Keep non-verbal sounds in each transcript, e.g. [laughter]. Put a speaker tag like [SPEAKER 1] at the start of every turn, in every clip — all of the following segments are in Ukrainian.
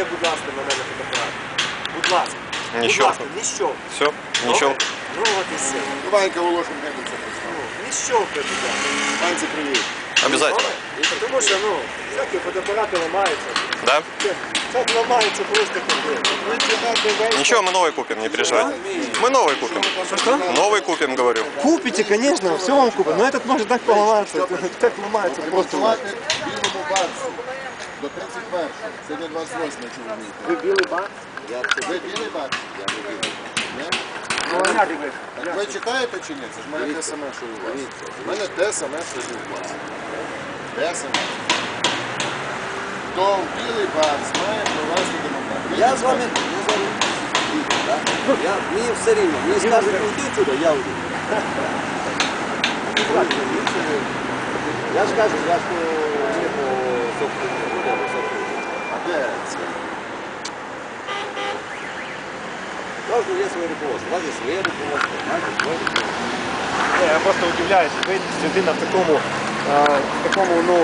[SPEAKER 1] Не щовкай, будь ласка, на мене фотоапарат. Будь ласка.
[SPEAKER 2] Не
[SPEAKER 1] будь
[SPEAKER 2] щовкаю.
[SPEAKER 1] ласка, не щовкай.
[SPEAKER 2] Все, нічого.
[SPEAKER 1] Добре? Ну от і все.
[SPEAKER 3] Ванька Волошин Гебельця представив.
[SPEAKER 1] Ну, не щовкай, будь ласка.
[SPEAKER 3] Ваньці привіт.
[SPEAKER 2] Обязательно.
[SPEAKER 1] Добре? Тому що, ну, всякі фотоапарати ламаються.
[SPEAKER 2] Да?
[SPEAKER 1] Це, це ламається просто капець.
[SPEAKER 2] Ничего, мы новый купим, не переживайте. Мы новый купим.
[SPEAKER 1] Что?
[SPEAKER 2] Новый купим, говорю.
[SPEAKER 1] Купите, конечно, все вам купят. Но этот может так поломаться, [laughs] так ломается просто.
[SPEAKER 3] Працювати в білому барсі До 31-го. Сьогодні 28 якщо ви
[SPEAKER 1] білий банк?
[SPEAKER 3] Ви білий барс? Я не білий. Ні?
[SPEAKER 1] Ну?
[SPEAKER 3] Так ви читаєте чи ні? Це ж в те саме, що у вас. У мене те саме, що у вас. Те саме. То в білий барс має провести демократію.
[SPEAKER 4] Я з вами не зараз. Я, мені все рівно. Мені скажуть, йди туди, я йду. Я ж кажу, я ж не по по
[SPEAKER 3] це?
[SPEAKER 4] Кожного є своє руководство. У вас є своє руководство, маєте своє руководство.
[SPEAKER 1] Я просто удивляюсь, ви людина в такому, е, в такому ну,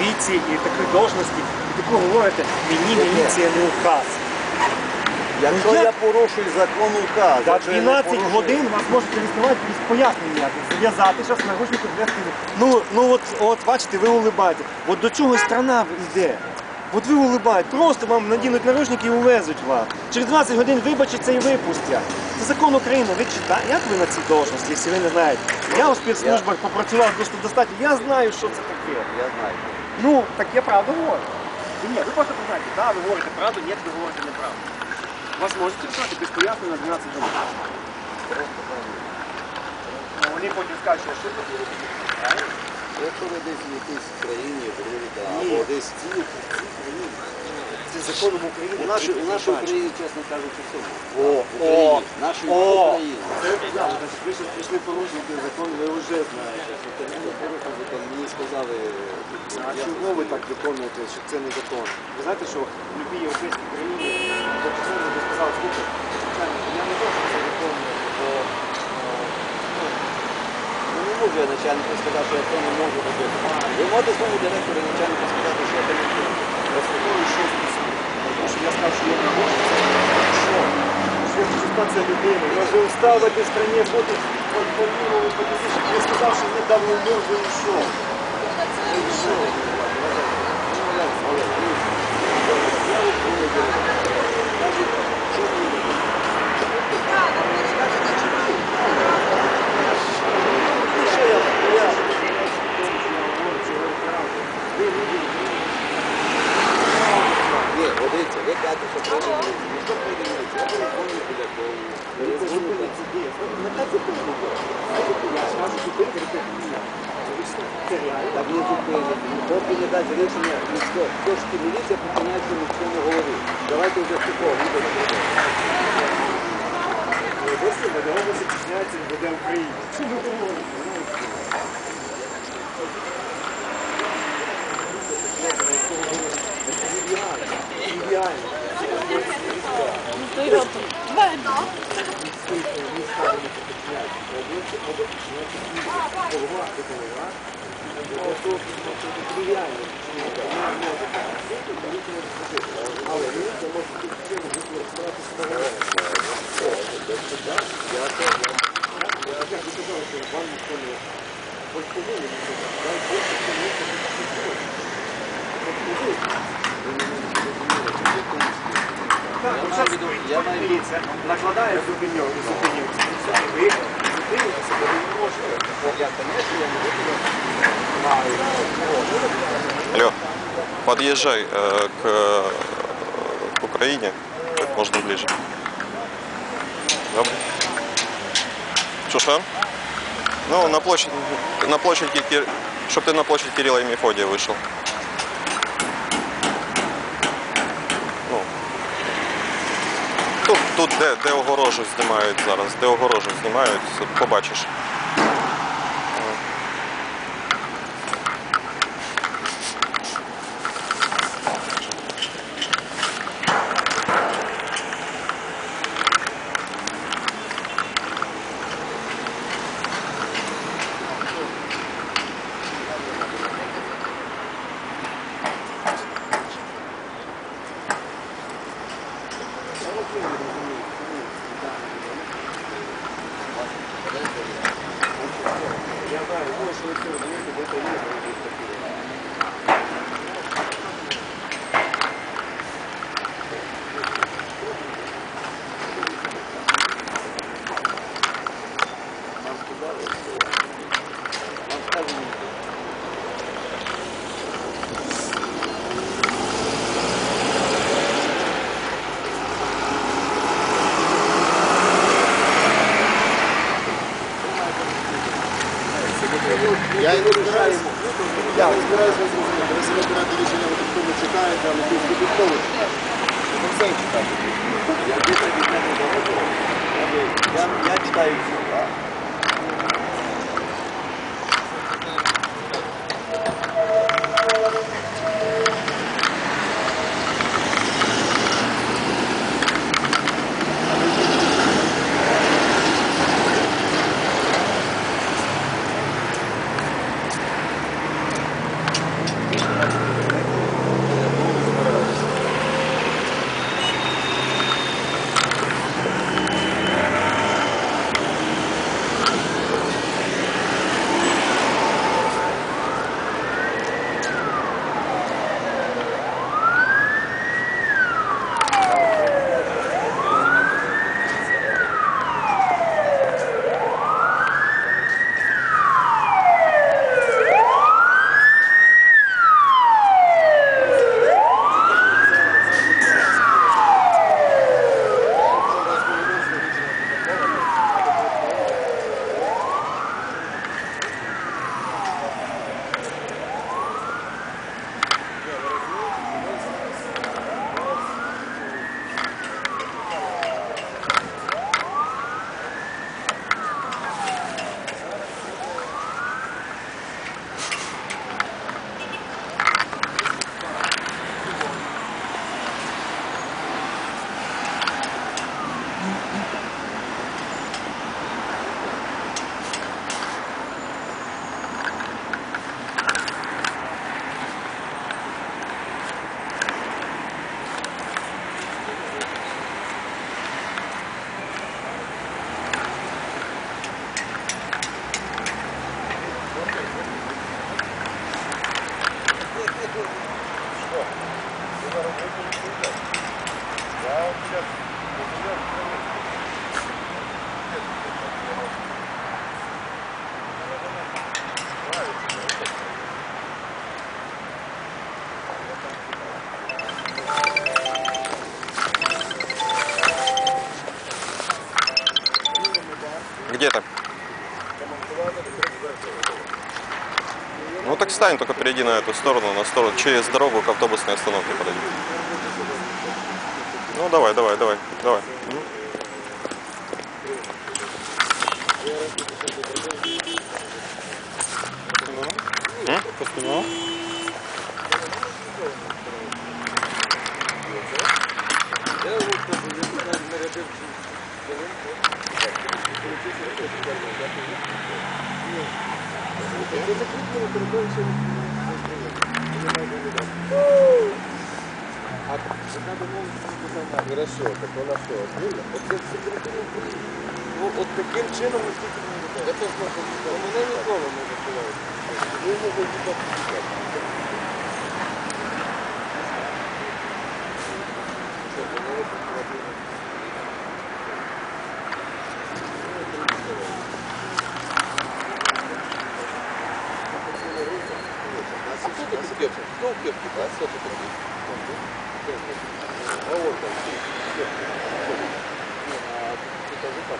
[SPEAKER 1] віці і такій должності, і таку говорите, мені міліція не указ.
[SPEAKER 4] Якщо
[SPEAKER 1] Ну, я-
[SPEAKER 4] я порушую закон указ,
[SPEAKER 1] За
[SPEAKER 4] якщо я не
[SPEAKER 1] 12
[SPEAKER 4] порушую-
[SPEAKER 1] годин вас можуть арестувати без пояснень ніяких. Зв'язати зараз наручники ввести. Ну, ну от, от бачите, ви улибаєте. От до чого страна йде. От ви улибаєте, просто вам надінуть наручники і увезуть вас. Через 20 годин вибачаться і випустять. Це закон України. Ви читаєте? Як ви на цій должності, якщо ви не знаєте? Я у спецслужбах попрацював просто достатньо. Я знаю, що це таке.
[SPEAKER 4] Я знаю.
[SPEAKER 1] Ну, так я правду говорю. Ви ні, ви просто знаєте, да, ви говорите правду, ні, ви говорите неправду. Вас можуть читати без пояснень на 12 годин. Ну, вони потім скажуть, що це було.
[SPEAKER 4] Якщо ви десь в якійсь країні або десь цій цій.
[SPEAKER 1] Це законом України.
[SPEAKER 4] У нашій, у нашій Україні, чесно кажучи, все.
[SPEAKER 1] О,
[SPEAKER 4] Україні, нашій
[SPEAKER 1] о,
[SPEAKER 4] Україні.
[SPEAKER 1] Це, да, значить, ви ще прийшли закон, ви вже знаєте.
[SPEAKER 4] Що це не порушив закон, мені сказали,
[SPEAKER 1] А чого ви так виконуєте, що це не закон? Ви знаєте, що в будь-якій європейській країні доктор би сказав, слухай, звичайно, я не можу це виконувати, бо е,
[SPEAKER 4] Ну, не можу я сказати, що я це не можу робити. Ви можете своєму директору і начальнику сказати, що я це не можу.
[SPEAKER 1] Сказав, що списку. Тому що я сказав, що я не можу. Що? Що я людиною. Я вже устав в этой стране бути от помиловий подивитися. Я сказав, що не дав можу і що. І що?
[SPEAKER 4] Ні, годиться, ви кажете, що прийде міліція. Ну, що прийде міліція? Я перезвоню біля того. Перезвоню. Так не зупинить. Поки не дасть рішення, ніхто. Трошки міліція починається ніхто не говорить. Давайте вже такого буде.
[SPEAKER 1] Дорогу підняється і ви говорите? Ідеально.
[SPEAKER 4] Я маю в виду, я маю в виду,
[SPEAKER 1] Міліція накладає зупиню, зупиню. Ви зупинитися, бо ви не можете.
[SPEAKER 4] я, конечно, я не буду.
[SPEAKER 2] Алло, подъезжай э, к, э, к Украине как можно ближе. Добре. Что, что? Ну, на площадь, на площадь, чтобы ты на площадь Кирилла и Мефодия вышел. Тут, де, де огорожу знімають зараз, де огорожу знімають, побачиш.
[SPEAKER 4] Це все читати.
[SPEAKER 5] Я діти від мене доводжу. Я, я читаю всю.
[SPEAKER 2] Где встань, только перейди на эту сторону, на сторону, через дорогу к автобусной остановке подойди. Ну давай, давай, давай, давай.
[SPEAKER 5] Я не
[SPEAKER 4] Хорошо, так вона що, отбила?
[SPEAKER 5] От це секретарю Ну, от таким чином. Я теж можу сказати. Мене ніколи не закривають.
[SPEAKER 4] Ви не
[SPEAKER 5] А хто такі кепки? Хто в кепки? А хто такі? А от там. А, покажи там.